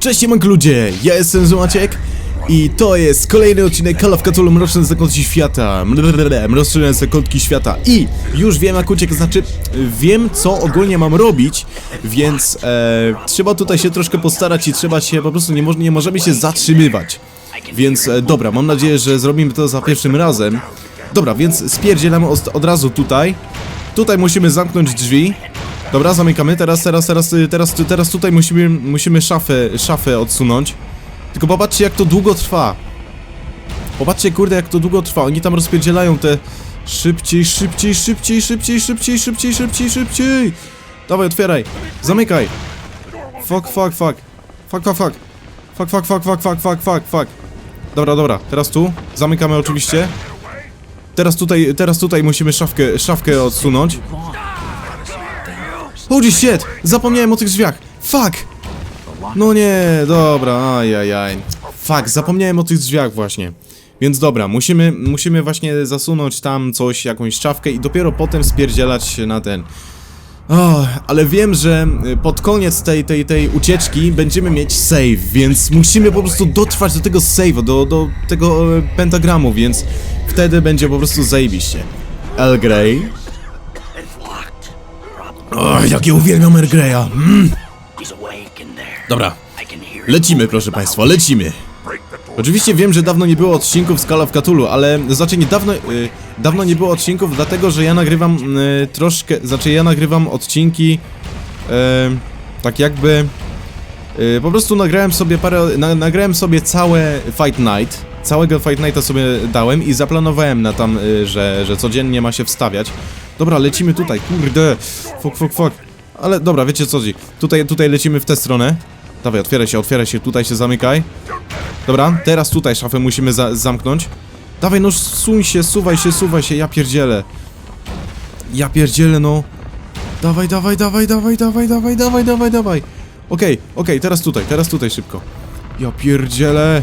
Cześć siemanko ludzie, ja jestem Zumaciek i to jest kolejny odcinek Call of Cthulhu Mroczne Zakątki Świata. Blablabla, Mroczne Zakątki Świata i już wiem jak uciek, znaczy wiem co ogólnie mam robić więc e, trzeba tutaj się troszkę postarać i trzeba się po prostu nie, mo nie możemy się zatrzymywać więc e, dobra, mam nadzieję, że zrobimy to za pierwszym razem Dobra, więc spierdzielamy od razu tutaj Tutaj musimy zamknąć drzwi Dobra, zamykamy. Teraz, teraz, teraz, y, teraz, teraz tutaj musimy, musimy szafę, szafę odsunąć. Tylko popatrzcie jak to długo trwa. Popatrzcie kurde jak to długo trwa. Oni tam rozpierdzielają te szybciej, szybciej, szybciej, szybciej, szybciej, szybciej, szybciej, szybciej. Dawaj, otwieraj. Zamykaj. Fuck, fuck, fuck. Fuck, fuck, fuck. Fuck, fuck, fuck, fuck, fuck, fuck, fuck, fuck. Dobra, dobra. Teraz tu. Zamykamy oczywiście. Teraz tutaj, teraz tutaj musimy szafkę, szafkę odsunąć. Holy shit! Zapomniałem o tych drzwiach! Fuck! No nie, dobra, ajajaj. Fuck, zapomniałem o tych drzwiach właśnie. Więc dobra, musimy, musimy właśnie zasunąć tam coś, jakąś szafkę i dopiero potem spierdzielać się na ten. O, ale wiem, że y, pod koniec tej, tej, tej ucieczki będziemy mieć save, więc musimy po prostu dotrwać do tego save'a, do, do tego e, pentagramu, więc wtedy będzie po prostu zajebiście. El Grey. O, jak ja uwielbiam Earl Greya. Mm. Dobra, lecimy proszę państwa, lecimy. Oczywiście wiem, że dawno nie było odcinków z Call of Cthulhu, ale znaczy nie dawno, y, dawno nie było odcinków, dlatego że ja nagrywam y, troszkę, znaczy ja nagrywam odcinki y, tak jakby y, po prostu nagrałem sobie parę, na, nagrałem sobie całe Fight Night, całego Fight Nighta sobie dałem i zaplanowałem na tam, y, że, że codziennie ma się wstawiać. Dobra, lecimy tutaj, kurde, fuck, fuck, fuck. Ale dobra, wiecie co chodzi. Tutaj, tutaj lecimy w tę stronę. Dawaj, otwieraj się, otwieraj się, tutaj się zamykaj. Dobra, teraz tutaj szafę musimy za zamknąć. Dawaj, no suń się, suwaj się, suwaj się, ja pierdzielę. Ja pierdzielę, no. Dawaj, dawaj, dawaj, dawaj, dawaj, dawaj, dawaj, dawaj, dawaj. Okej, okej, teraz tutaj, teraz tutaj szybko. Ja pierdzielę.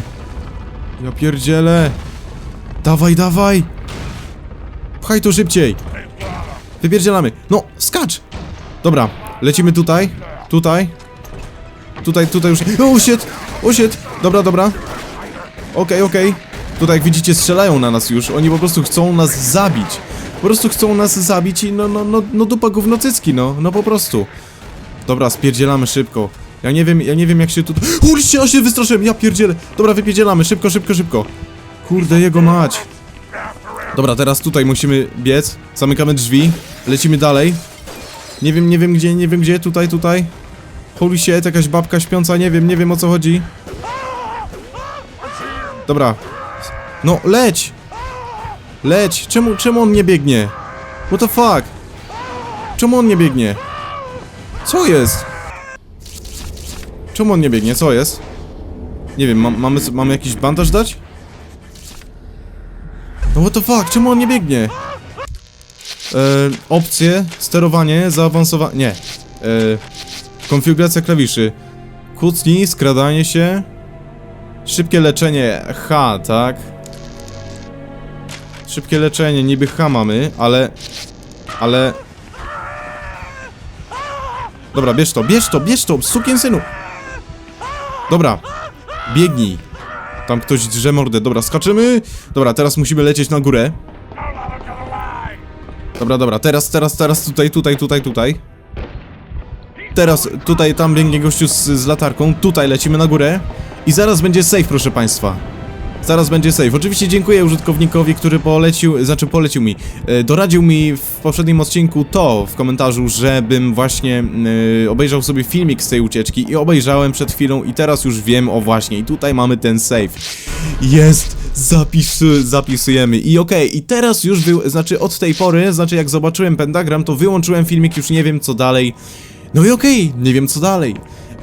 Ja pierdzielę. Dawaj, dawaj. Pchaj to szybciej. Wypierdzielamy. No, skacz. Dobra, lecimy tutaj. Tutaj. Tutaj, tutaj już... O, shit! O, shit! Dobra, dobra. Okej, okej. Tutaj, jak widzicie, strzelają na nas już. Oni po prostu chcą nas zabić. Po prostu chcą nas zabić i no, no, no, no dupa gówno cycki, no. No po prostu. Dobra, spierdzielamy szybko. Ja nie wiem, ja nie wiem jak się tu... Uliście, ja się wystraszyłem, ja pierdzielę. Dobra, wypierdzielamy, szybko, szybko, szybko. Kurde, jego mać. Dobra, teraz tutaj musimy biec. Zamykamy drzwi. Lecimy dalej. Nie wiem, nie wiem gdzie, nie wiem gdzie, tutaj, tutaj. Holy shit, jakaś babka śpiąca, nie wiem, nie wiem o co chodzi. Dobra. No, leć! Leć! Czemu, czemu on nie biegnie? What the fuck? Czemu on nie biegnie? Co jest? Czemu on nie biegnie? Co jest? Nie wiem, ma, mamy, mamy jakiś bandaż dać? No what the fuck? Czemu on nie biegnie? E, opcje, sterowanie, zaawansowanie... Nie. E, konfiguracja klawiszy. Kucnij, skradanie się. Szybkie leczenie H, tak? Szybkie leczenie, niby H mamy, ale... Ale... Dobra, bierz to, bierz to, bierz to, synu! Dobra, biegnij. Tam ktoś drze mordę, dobra, skaczemy. Dobra, teraz musimy lecieć na górę. Dobra, dobra, teraz, teraz, teraz tutaj, tutaj, tutaj, tutaj. Teraz tutaj, tam biegnie gościu z, z latarką, tutaj lecimy na górę. I zaraz będzie save, proszę państwa. Zaraz będzie save. Oczywiście dziękuję użytkownikowi, który polecił, znaczy polecił mi, e, doradził mi w poprzednim odcinku to w komentarzu, żebym właśnie e, obejrzał sobie filmik z tej ucieczki i obejrzałem przed chwilą i teraz już wiem o właśnie i tutaj mamy ten save. Jest! Zapis, zapisujemy i okej, i teraz już, wy, znaczy od tej pory, znaczy jak zobaczyłem pentagram, to wyłączyłem filmik, już nie wiem co dalej. No i okej, nie wiem co dalej.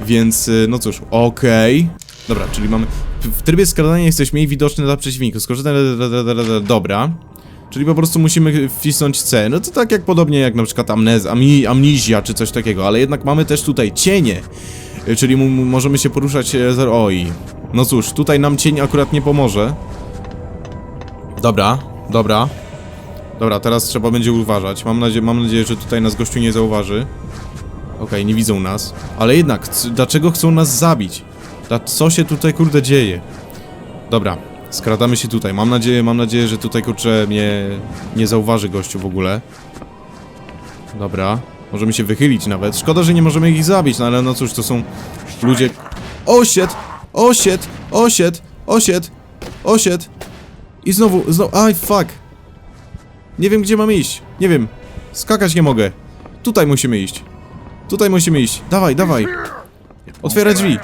Więc, y, no cóż, okej. Dobra, czyli mamy... W trybie skradania jesteśmy mniej widoczny dla przeciwników. Skorzystaj... Dobra. Czyli po prostu musimy wcisnąć C. No to tak jak podobnie jak na przykład amnez, amni, amnizja czy coś takiego, ale jednak mamy też tutaj cienie. Y, Czyli możemy się poruszać... e, Oj. No cóż, tutaj nam cień akurat nie pomoże. Dobra, dobra. Dobra, teraz trzeba będzie uważać. Mam, nadzie mam nadzieję, że tutaj nas gościu nie zauważy. Okej, nie widzą nas. Ale jednak, dlaczego chcą nas zabić? Co się tutaj kurde dzieje? Dobra, skradamy się tutaj. Mam nadzieję, mam nadzieję, że tutaj kurczę mnie nie zauważy gościu w ogóle. Dobra, możemy się wychylić nawet. Szkoda, że nie możemy ich zabić, no ale no cóż, to są ludzie... Osied! Osied! Osied! Osied! Osied! I znowu, znowu... Aj, fuck! Nie wiem, gdzie mam iść. Nie wiem. Skakać nie mogę. Tutaj musimy iść. Tutaj musimy iść. Dawaj, dawaj. Otwieraj drzwi.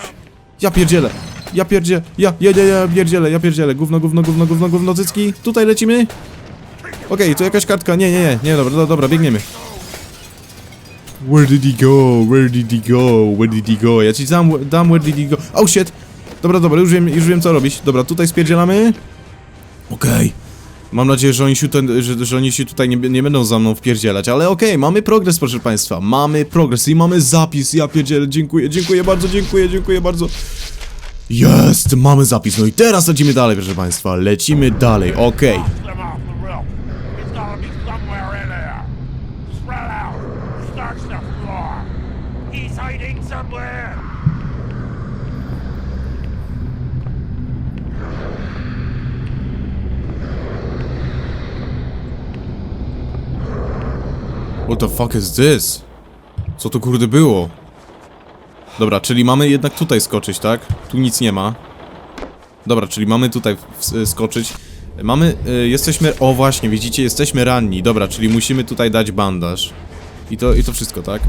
Ja pierdzielę. Ja pierdzielę. Ja, ja, ja, ja pierdzielę, ja pierdzielę. Gówno, gówno, gówno, gówno, gówno, cycki. Tutaj lecimy. Okej, tu jakaś kartka. Nie, nie, nie. Nie, dobra, dobra, dobra, biegniemy. Where did he go? Where did he go? Where did he go? Ja ci dam, dam where did he go. Oh shit! Dobra, dobra, już wiem, już wiem co robić. Dobra, tutaj spierdzielamy. Okej. Mam nadzieję, że oni się, że, że oni się tutaj nie, nie będą za mną wpierdzielać, ale okej, mamy progres, proszę państwa. Mamy progres i mamy zapis. Ja pierdzielę, dziękuję, dziękuję bardzo, dziękuję, dziękuję bardzo. Jest, mamy zapis. No i teraz lecimy dalej, proszę państwa. Lecimy dalej, okej. What the fuck is this? Co to kurde było? Dobra, czyli mamy jednak tutaj skoczyć, tak? Tu nic nie ma. Dobra, czyli mamy tutaj w- skoczyć. Mamy, y, jesteśmy, o właśnie, widzicie, jesteśmy ranni. Dobra, czyli musimy tutaj dać bandaż. I to, i to wszystko, tak?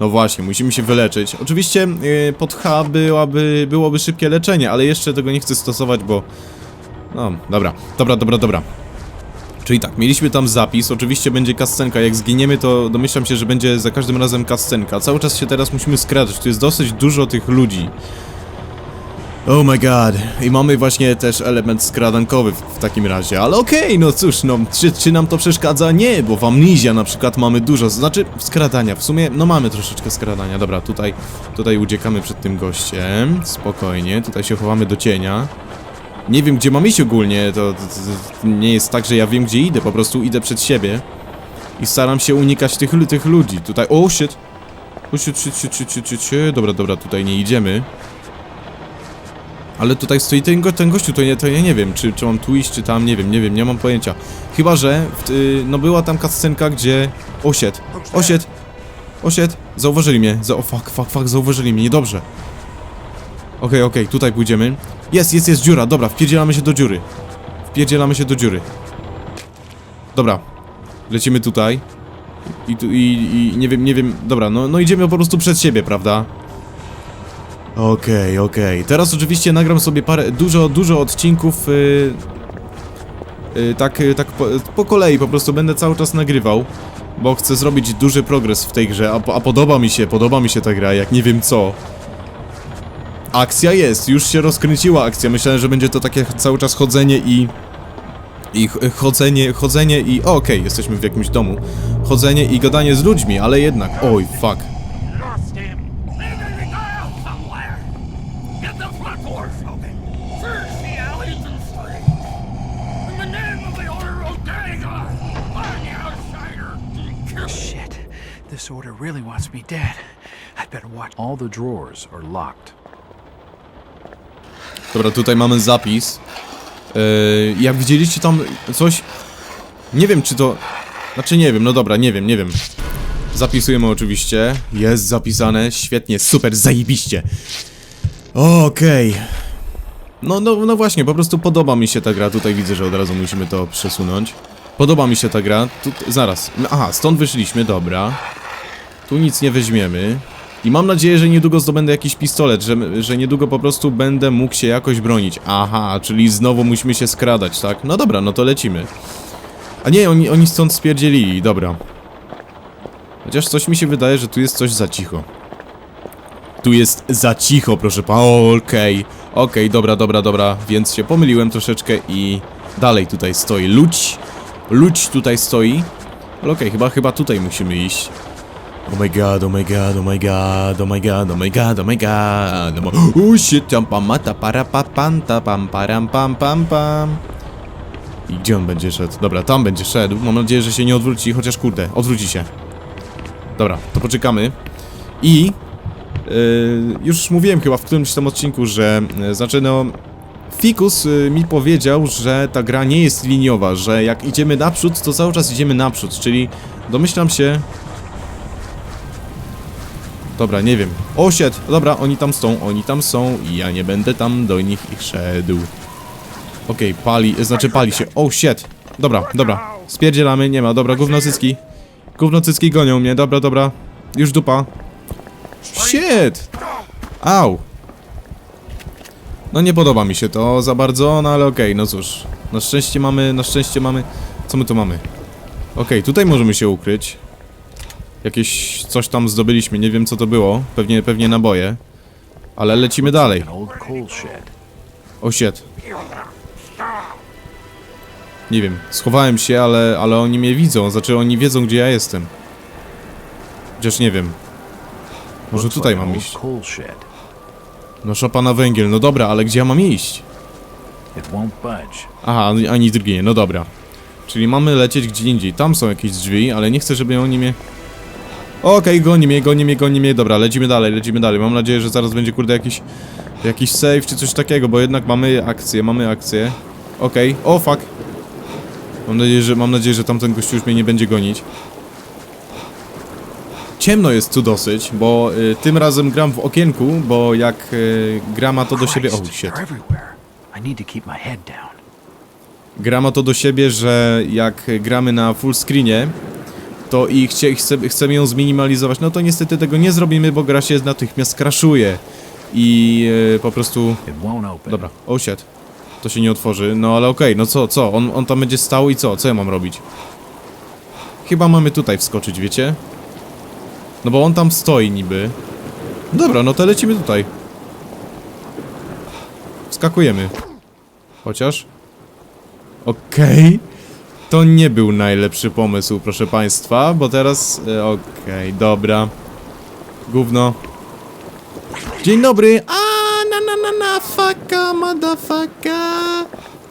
No właśnie, musimy się wyleczyć. Oczywiście y, pod H byłaby, byłoby szybkie leczenie, ale jeszcze tego nie chcę stosować, bo... No, dobra, dobra, dobra, dobra. Czyli tak, mieliśmy tam zapis, oczywiście będzie kascenka, jak zginiemy to domyślam się, że będzie za każdym razem kascenka. Cały czas się teraz musimy skradać, tu jest dosyć dużo tych ludzi. Oh my god. I mamy właśnie też element skradankowy w, w takim razie, ale okej, no cóż, no, czy, czy nam to przeszkadza? Nie, bo w Amnesia na przykład mamy dużo, znaczy skradania, w sumie, no mamy troszeczkę skradania, dobra, tutaj, tutaj uciekamy przed tym gościem, spokojnie, tutaj się chowamy do cienia. Nie wiem, gdzie mam iść ogólnie, to, to, to nie jest tak, że ja wiem, gdzie idę, po prostu idę przed siebie i staram się unikać tych, tych ludzi. Tutaj, o oh, shit! O shit, shit, shit, shit, shit, shit, shit. Dobra, dobra, tutaj nie idziemy. Ale tutaj stoi ten, go, ten gościu, to, nie, to ja nie wiem, czy, czy mam tu iść, czy tam, nie wiem, nie wiem, nie mam pojęcia. Chyba, że, y, no była tam cutscenka, gdzie... O shit, o shit, o shit, zauważyli mnie, za, o fuck, fuck, fuck, zauważyli mnie, niedobrze. Okej, okej, tutaj pójdziemy. Jest, jest, jest dziura, dobra, wpierdzielamy się do dziury. Wpierdzielamy się do dziury. Dobra, lecimy tutaj. I, tu, i, i nie wiem, nie wiem, dobra, no, no idziemy po prostu przed siebie, prawda? Okej, okej. Teraz oczywiście nagram sobie parę, dużo, dużo odcinków, yy, yy, tak, yy, tak po, po kolei po prostu będę cały czas nagrywał, bo chcę zrobić duży progres w tej grze, a, a podoba mi się, podoba mi się ta gra, jak nie wiem co. Akcja jest, już się rozkręciła akcja. Myślałem, że będzie to takie cały czas chodzenie i. I ch- chodzenie, chodzenie i. o, Okej, jesteśmy w jakimś domu. Chodzenie i gadanie z ludźmi, ale jednak. Oj, fuck. This order really wants me dead. I'd better watch. All the drawers are locked. Dobra, tutaj mamy zapis. Yy, jak widzieliście tam coś. Nie wiem, czy to. Znaczy, nie wiem, no dobra, nie wiem, nie wiem. Zapisujemy oczywiście. Jest zapisane, świetnie, super, zajebiście. Okej. No, no, no właśnie, po prostu podoba mi się ta gra. Tutaj widzę, że od razu musimy to przesunąć. Podoba mi się ta gra. Tu, zaraz. Aha, stąd wyszliśmy, dobra. Tu nic nie weźmiemy. I mam nadzieję, że niedługo zdobędę jakiś pistolet, że, że niedługo po prostu będę mógł się jakoś bronić. Aha, czyli znowu musimy się skradać, tak? No dobra, no to lecimy. A nie, oni, oni stąd spierdzielili, dobra. Chociaż coś mi się wydaje, że tu jest coś za cicho. Tu jest za cicho, proszę pana. Okej, okej, dobra, dobra, dobra. Więc się pomyliłem troszeczkę i dalej tutaj stoi ludź. Ludź tutaj stoi. Ale okej, chyba, chyba tutaj musimy iść. Oh my god, oh my god, oh my god, oh my god, oh my god, oh my god, oh my... Oh shit, tam pam mata para pa pam ta pam param pam pam pam. I gdzie on będzie szedł? Dobra, tam będzie szedł. Mam nadzieję, że się nie odwróci, chociaż kurde, odwróci się. Dobra, to poczekamy. I już mówiłem chyba w którymś tam odcinku, że yy, znaczy no Fikus y, mi powiedział, że ta gra nie jest liniowa, że jak idziemy naprzód, to cały czas idziemy naprzód, czyli domyślam się... Dobra, nie wiem. O, shit. Dobra, oni tam są, oni tam są i ja nie będę tam do nich ich szedł. Okej, pali, znaczy pali się. O, shit. Dobra, dobra. Spierdzielamy, nie ma. Dobra, gównocycki. Gównocycki gonią mnie, dobra, dobra. Już dupa. Shit! Au! No nie podoba mi się to za bardzo, no ale okej, no cóż. Na szczęście mamy, na szczęście mamy... Co my tu mamy? Okej, tutaj możemy się ukryć. Jakieś coś tam zdobyliśmy, nie wiem co to było. Pewnie, pewnie naboje. Ale lecimy dalej. O shit. Nie wiem, schowałem się, ale, ale oni mnie widzą, znaczy oni wiedzą gdzie ja jestem. Chociaż nie wiem. Może tutaj mam iść. No szopa na węgiel, no dobra, ale gdzie ja mam iść? Aha, ani- drugie, no dobra. Czyli mamy lecieć gdzie indziej. Tam są jakieś drzwi, ale nie chcę, żeby oni mnie... Okej, goni mnie, goni mnie, goni mnie. Dobra, lecimy dalej, lecimy dalej. Mam nadzieję, że zaraz będzie, kurde, jakiś... Jakiś save czy coś takiego, bo jednak mamy akcję, mamy akcję. Okej, o fuck. Mam nadzieję, że, mam nadzieję, że tamten gościu już mnie nie będzie gonić. Ciemno jest tu dosyć, bo y, tym razem gram w okienku, bo jak y, gra ma to do siebie... Oh shit. Gra ma to do siebie, że jak gramy na full screenie, to i chcie, chce, chcemy ją zminimalizować, no to niestety tego nie zrobimy, bo gra się natychmiast crashuje. I e, po prostu... Dobra, oh shit. To się nie otworzy, no ale okej, no co, co? On, on tam będzie stał i co? Co ja mam robić? Chyba mamy tutaj wskoczyć, wiecie? No bo on tam stoi niby. Dobra, no to lecimy tutaj. Wskakujemy. Chociaż... Okej. To nie był najlepszy pomysł, proszę państwa, bo teraz... e, Okej, dobra. Gówno. Dzień dobry. A na na na na faka, motherfucka.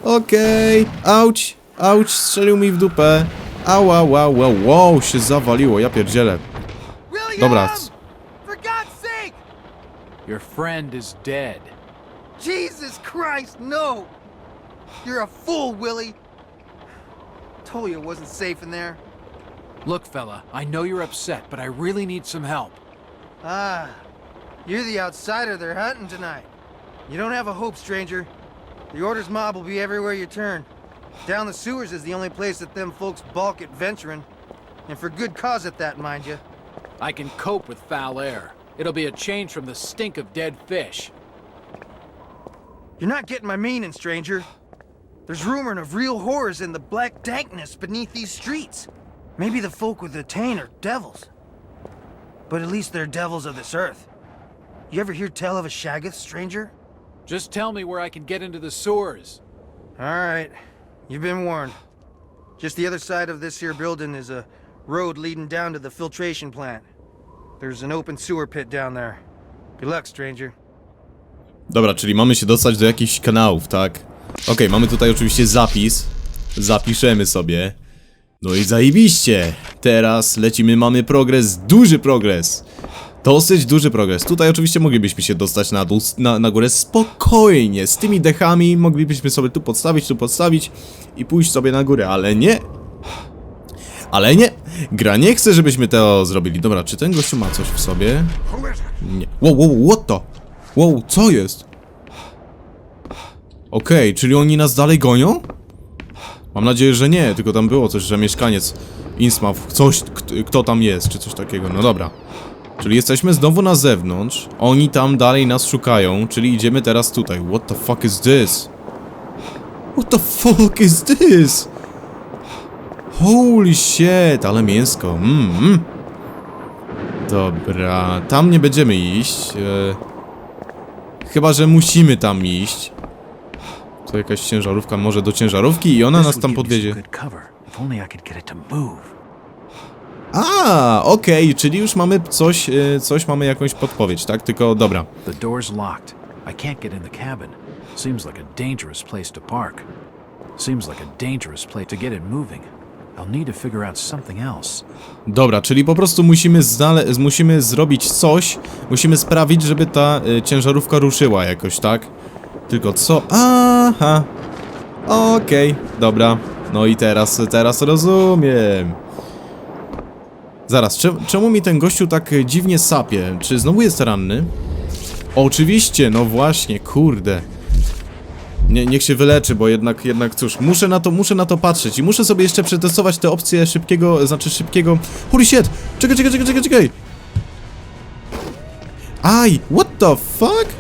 Okej. Auć. Auć, strzelił mi w dupę. Ała, wow, wow, wow, się zawaliło, ja pierdzielę. Dobra. Your friend is dead. Jesus Christ, no! You're a fool, Willie! I told you it wasn't safe in there. Look, fella, I know you're upset, but I really need some help. Ah, you're the outsider they're hunting tonight. You don't have a hope, stranger. The Order's mob will be everywhere you turn. Down the sewers is the only place that them folks balk at venturing. And for good cause at that, mind you. I can cope with foul air. It'll be a change from the stink of dead fish. You're not getting my meaning, stranger. There's rumoring of real horrors in the black dankness beneath these streets. Maybe the folk with the Tain are devils. But at least they're devils of this earth. You ever hear tell of a Shaggoth, stranger? Just tell me where I can get into the sewers. Alright, you've been warned. Just the other side of this here building is a road leading down to the filtration plant. There's an open sewer pit down there. Good luck, stranger. Dobra, czyli mamy się dostać do jakichś kanałów, tak? Okej, mamy tutaj oczywiście zapis. Zapiszemy sobie. No i zajebiście! Teraz lecimy, mamy progres, duży progres! Dosyć duży progres. Tutaj oczywiście moglibyśmy się dostać na dół, na, na górę spokojnie. Z tymi dechami moglibyśmy sobie tu podstawić, tu podstawić i pójść sobie na górę, ale nie! Ale nie! Gra nie chce, żebyśmy to zrobili. Dobra, czy ten gościu ma coś w sobie? Nie. Wow, wow, what the? Wow, co jest? Okej, czyli oni nas dalej gonią? Mam nadzieję, że nie, tylko tam było coś, że mieszkaniec Innsmouth, coś, kto, kto tam jest, czy coś takiego, no dobra. Czyli jesteśmy znowu na zewnątrz, oni tam dalej nas szukają, czyli idziemy teraz tutaj. What the fuck is this? What the fuck is this? Holy shit, ale mięsko, mmm. Mm. Dobra, tam nie będziemy iść. E... Chyba, że musimy tam iść. To jakaś ciężarówka, może do ciężarówki i ona nas tam podwiedzie. A, okej, czyli już mamy coś, e, coś mamy jakąś podpowiedź, tak? Tylko dobra. The door's locked. I can't get in the cabin. Seems like a dangerous place to park. Seems like a dangerous place to get it moving. I'll need to figure out something else. Dobra, czyli po prostu musimy znale- musimy zrobić coś, musimy sprawić, żeby ta y, ciężarówka ruszyła jakoś, tak? Tylko co? Aha. Okej, dobra. No i teraz, teraz rozumiem. Zaraz, czemu, czemu mi ten gościu tak dziwnie sapie? Czy znowu jest ranny? Oczywiście, no właśnie, kurde. Nie, niech się wyleczy, bo jednak, jednak cóż, muszę na to, muszę na to patrzeć i muszę sobie jeszcze przetestować te opcje szybkiego, znaczy szybkiego... Holy shit! Czekaj, czekaj, czekaj, czekaj, czekaj! Aj, what the fuck?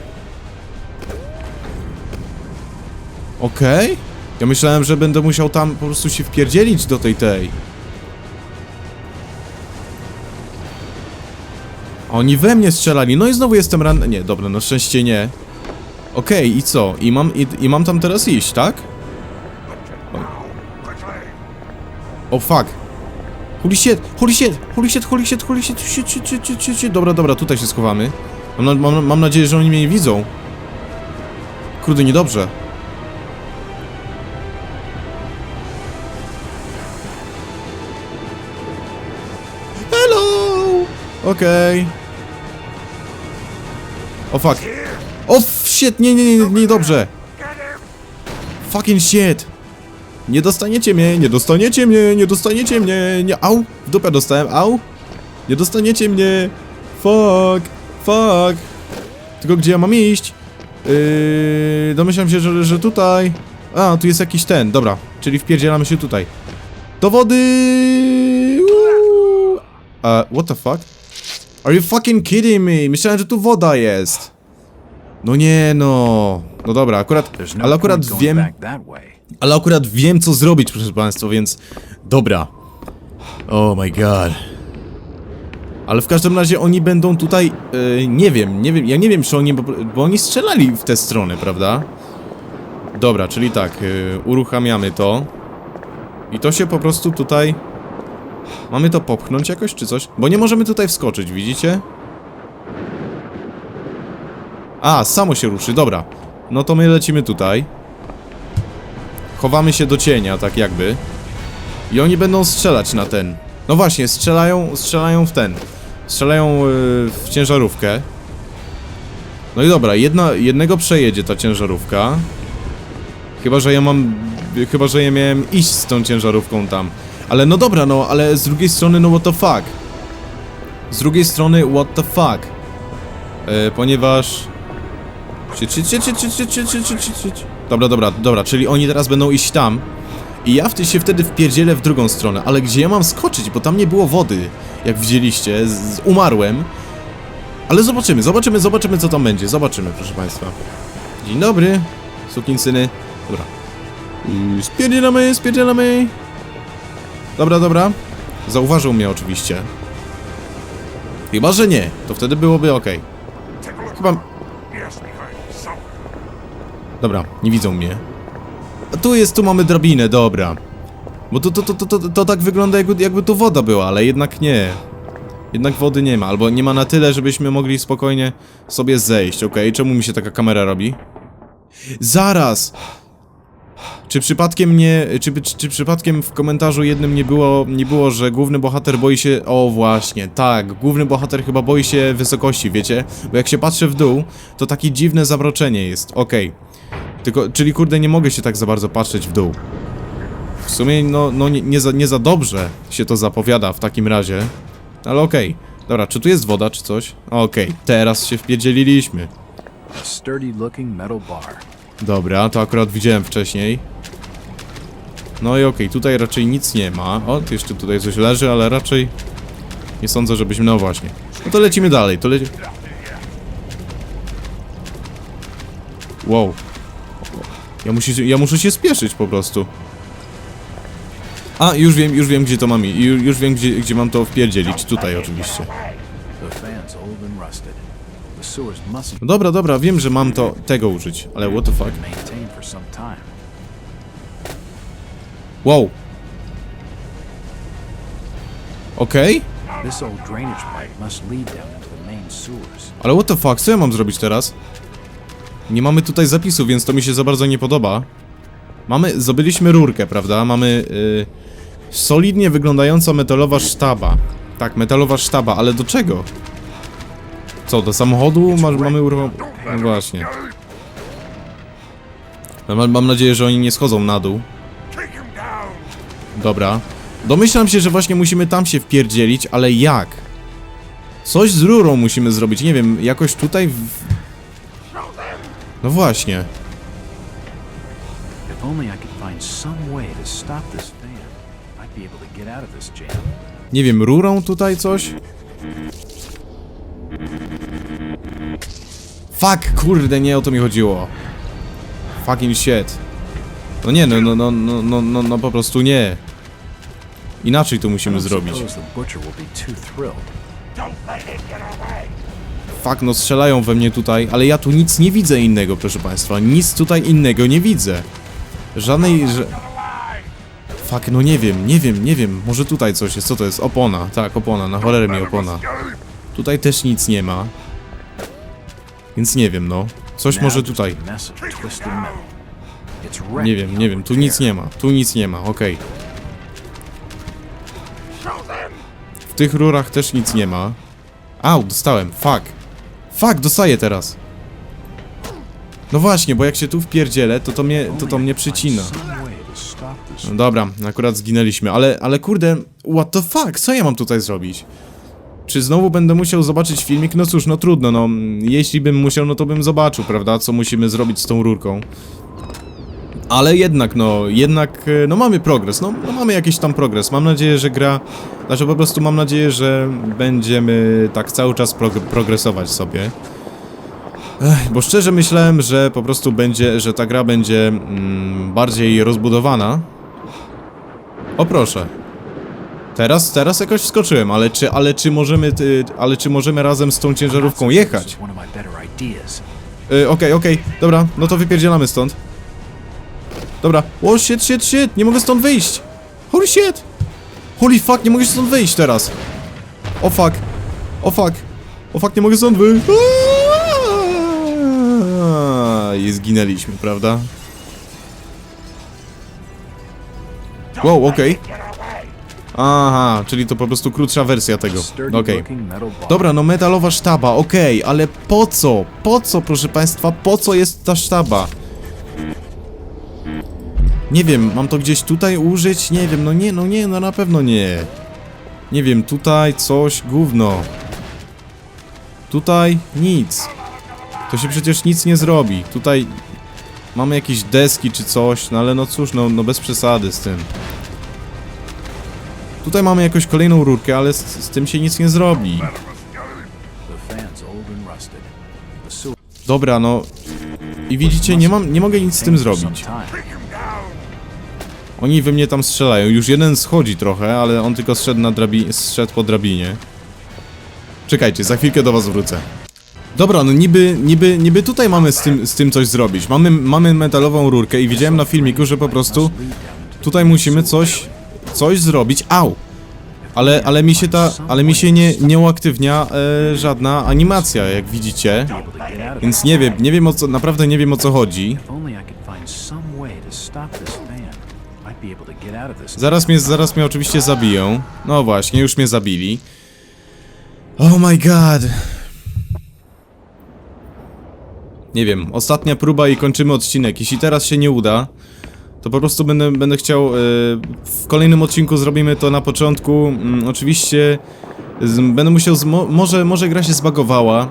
Okej. Ja myślałem, że będę musiał tam po prostu się wpierdzielić do tej tej. Oni we mnie strzelali, no i znowu jestem ranny. Nie, dobra, na szczęście nie. Okej, i co? I mam, i, I mam tam teraz iść, tak? O fuck. Holy shit, holy shit, holy shit, holy shit, holy shit, shit, shit, shit, shit, shit. Dobra, dobra, tutaj się schowamy. Mam, mam, mam nadzieję, że oni mnie nie widzą. Kurde, niedobrze. Okej. O fuck. O f- shit, nie, nie, nie, nie, dobrze. Fucking shit. Nie dostaniecie mnie, nie dostaniecie mnie, nie dostaniecie mnie, nie, au, w dupę dostałem, au. Nie dostaniecie mnie. Fuck, fuck. Tylko gdzie ja mam iść? Yy, domyślam się, że, że tutaj. A, tu jest jakiś ten, dobra, czyli wpierdzielamy się tutaj. Do wody! Uh, what the fuck? Are you fucking kidding me? Myślałem, że tu woda jest. No nie no. No dobra, akurat, no ale akurat wiem, ale akurat wiem co zrobić, proszę państwa, więc dobra. Oh my god. Ale w każdym razie oni będą tutaj, yy, nie wiem, nie wiem, ja nie wiem czy oni, bo, bo oni strzelali w tę stronę, prawda? Dobra, czyli tak, yy, uruchamiamy to. I to się po prostu tutaj... Mamy to popchnąć jakoś, czy coś? Bo nie możemy tutaj wskoczyć, widzicie? A, samo się ruszy, dobra. No to my lecimy tutaj. Chowamy się do cienia, tak jakby. I oni będą strzelać na ten. No właśnie, strzelają, strzelają w ten. Strzelają yy, w ciężarówkę. No i dobra, jedna, jednego przejedzie ta ciężarówka. Chyba, że ja mam... Chyba, że ja miałem iść z tą ciężarówką tam. Ale no dobra, no, ale z drugiej strony, no what the fuck? Z drugiej strony, what the fuck? Yy, ponieważ... Dobra, dobra, dobra, czyli oni teraz będą iść tam i ja w się wtedy wpierdzielę w drugą stronę, ale gdzie ja mam skoczyć, bo tam nie było wody, jak widzieliście, z, umarłem. Ale zobaczymy, zobaczymy, zobaczymy co tam będzie, zobaczymy, proszę państwa. Dzień dobry, sukinsyny. Dobra. Spierdzielamy, spierdzielamy. Dobra, dobra. Zauważył mnie oczywiście. Chyba, że nie, to wtedy byłoby ok. Chyba... Dobra, nie widzą mnie. A tu jest, tu mamy drabinę, dobra. Bo to, to, to, to, to, to tak wygląda jakby, jakby tu woda była, ale jednak nie. Jednak wody nie ma, albo nie ma na tyle, żebyśmy mogli spokojnie sobie zejść, okej? Czemu mi się taka kamera robi? Zaraz! Czy przypadkiem nie, czy, czy, czy przypadkiem w komentarzu jednym nie było, nie było, że główny bohater boi się, o właśnie, tak, główny bohater chyba boi się wysokości, wiecie? Bo jak się patrzy w dół, to takie dziwne zamroczenie jest, okej. Tylko, czyli kurde, nie mogę się tak za bardzo patrzeć w dół. W sumie, no, no nie, nie, za, nie za dobrze się to zapowiada w takim razie. Ale okej. Dobra, czy tu jest woda, czy coś? Okej, teraz się wpierdzieliliśmy. A sturdy looking metal bar. Dobra, to akurat widziałem wcześniej. No i okej, tutaj raczej nic nie ma. O, jeszcze tutaj coś leży, ale raczej nie sądzę, żebyśmy... No właśnie. No to lecimy dalej, to leci... Wow. Ja, musi, ja muszę się spieszyć po prostu. A, już wiem, już wiem gdzie to mam i ju- już wiem gdzie, gdzie mam to wpierdzielić. Tutaj oczywiście. Dobra, dobra, wiem, że mam to tego użyć, ale what the fuck? Wow. Okej? Sewers. Ale what the fuck, co ja mam zrobić teraz? Nie mamy tutaj zapisu, więc to mi się za bardzo nie podoba. Mamy, zdobyliśmy rurkę, prawda? Mamy, yy, Solidnie wyglądająca metalowa sztaba. Tak, metalowa sztaba, ale do czego? Co, do samochodu Ma, mamy uruchom... No właśnie. Mam, mam nadzieję, że oni nie schodzą na dół. Dobra. Domyślam się, że właśnie musimy tam się wpierdzielić, ale jak? Coś z rurą musimy zrobić, nie wiem, jakoś tutaj w... No właśnie. If only I could find Fuck, kurde, nie o to mi chodziło. Fucking shit. No nie, no, no, no, no, no, no, no po prostu nie. Inaczej to musimy zrobić. Fuck, no strzelają we mnie tutaj, ale ja tu nic nie widzę innego, proszę państwa. Nic tutaj innego nie widzę. Żadnej, że... Fuck, no nie wiem, nie wiem, nie wiem. Może tutaj coś jest, co to jest? Opona, tak, opona, na cholerę mi opona. Tutaj też nic nie ma. Więc nie wiem, no. Coś może tutaj. Nie wiem, nie wiem, tu nic nie ma, tu nic nie ma, okej. W tych rurach też nic nie ma. Au, dostałem, fuck. Fuck, dostaję teraz. No właśnie, bo jak się tu wpierdzielę, to to mnie, to to mnie przycina. No dobra, akurat zginęliśmy, ale, ale kurde, what the fuck, co ja mam tutaj zrobić? Czy znowu będę musiał zobaczyć filmik? No cóż, no trudno, no, jeśli bym musiał, no to bym zobaczył, prawda, co musimy zrobić z tą rurką. Ale jednak, no, jednak, e, no mamy progres, no, no mamy jakiś tam progres. Mam nadzieję, że gra, znaczy po prostu mam nadzieję, że będziemy tak cały czas prog progresować sobie. Ech, bo szczerze myślałem, że po prostu będzie, że ta gra będzie mm, bardziej rozbudowana. O proszę. Teraz, teraz jakoś wskoczyłem, ale czy, ale czy możemy, ty, ale czy możemy razem z tą ciężarówką jechać? Y, Okej, okej, dobra, no to wypierdzielamy stąd. Dobra, o shit, shit, shit, nie mogę stąd wyjść. Holy shit. Holy fuck, nie mogę stąd wyjść teraz. O fuck, o fuck, o fuck, nie mogę stąd wyjść. I zginęliśmy, prawda? Wow, okej. Aha, czyli to po prostu krótsza wersja tego. Okej. bar. Dobra, no metalowa sztaba, okej, ale po co? Po co, proszę państwa, po co jest ta sztaba? Nie wiem, mam to gdzieś tutaj użyć? Nie wiem, no nie, no nie, no na pewno nie. Nie wiem, tutaj coś, gówno. Tutaj nic. To się przecież nic nie zrobi. Tutaj mamy jakieś deski czy coś, no ale no cóż, no, no bez przesady z tym. Tutaj mamy jakąś kolejną rurkę, ale z, z tym się nic nie zrobi. Dobra, no. I widzicie, nie mam, nie mogę nic z tym zrobić. Oni we mnie tam strzelają. Już jeden schodzi trochę, ale on tylko zszedł na drabi zszedł po drabinie. Czekajcie, za chwilkę do was wrócę. Dobra, no niby, niby, niby tutaj mamy z tym, z tym coś zrobić. Mamy, mamy metalową rurkę i widziałem na filmiku, że po prostu tutaj musimy coś, coś zrobić. Au! Ale, ale mi się ta, ale mi się nie, nie uaktywnia e, żadna animacja, jak widzicie. Więc nie wiem, nie wiem o co, naprawdę nie wiem o co chodzi. Zaraz mnie, zaraz mnie oczywiście zabiją. No właśnie, już mnie zabili. Oh my god. Nie wiem, ostatnia próba i kończymy odcinek. Jeśli teraz się nie uda, to po prostu będę, będę chciał. e, w kolejnym odcinku zrobimy to na początku. Mm, oczywiście będę musiał. Może, może gra się zbagowała.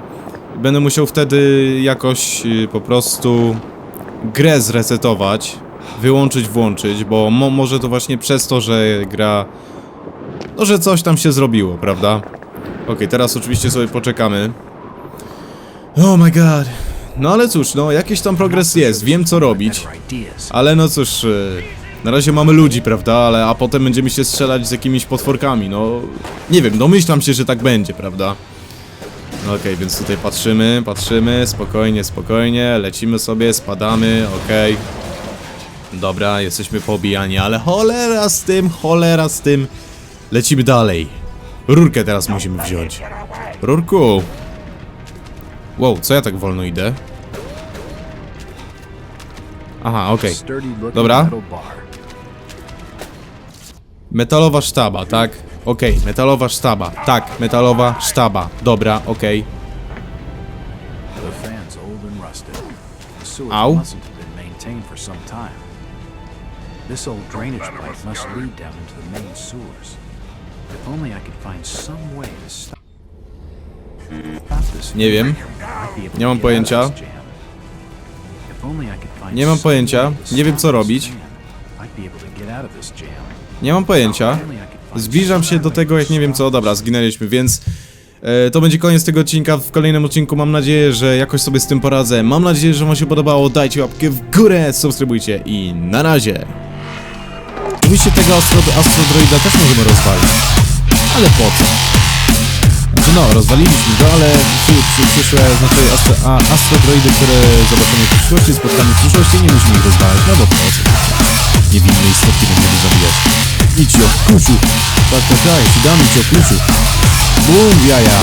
Będę musiał wtedy jakoś e, po prostu grę zresetować, wyłączyć, włączyć, bo mo może to właśnie przez to, że gra. No, że coś tam się zrobiło, prawda? Okej, teraz oczywiście sobie poczekamy. Oh my god. No ale cóż, no jakiś tam progres jest, wiem co robić. Ale no cóż, e, na razie mamy ludzi, prawda? Ale a potem będziemy się strzelać z jakimiś potworkami, no. Nie wiem, domyślam się, że tak będzie, prawda? No okej, więc tutaj patrzymy, patrzymy, spokojnie, spokojnie, lecimy sobie, spadamy, okej. Dobra, jesteśmy pobijani, ale cholera z tym, cholera z tym. Lecimy dalej. Rurkę teraz musimy wziąć. Rurku. Wow, co ja tak wolno idę? Aha, okej. Looking Dobra. Metalowa sztaba, tak? Okej, metalowa sztaba. Tak, metalowa sztaba. Dobra, okej. The fan's old and rusted. The sewers Ow. mustn't have been maintained for some time. This old drainage pipe must lead down into the main sewers. If only I could find some way to stop stop this. Nie wiem. Nie mam pojęcia. If only I could Nie mam pojęcia. Nie wiem, co robić. Nie mam pojęcia. Zbliżam się do tego, jak nie wiem co. Dobra, zginęliśmy, więc e, to będzie koniec tego odcinka. W kolejnym odcinku mam nadzieję, że jakoś sobie z tym poradzę. Mam nadzieję, że wam się podobało. Dajcie łapkę w górę, subskrybujcie i na razie. Oczywiście tego astro, astrodroida też możemy rozwalić. Ale po co? No, rozwaliliśmy go, ale przy, przy, przyszłe, znaczy astro, a, astrodroidy, które zobaczymy w przyszłości, spotkamy w przyszłości, nie musimy ich rozwalać, no bo po co? Niewinne istotki będziemy zabijać. Idź o kuciu! Tak, tak, tak, ci dam idź o kuciu. Bum, jaja!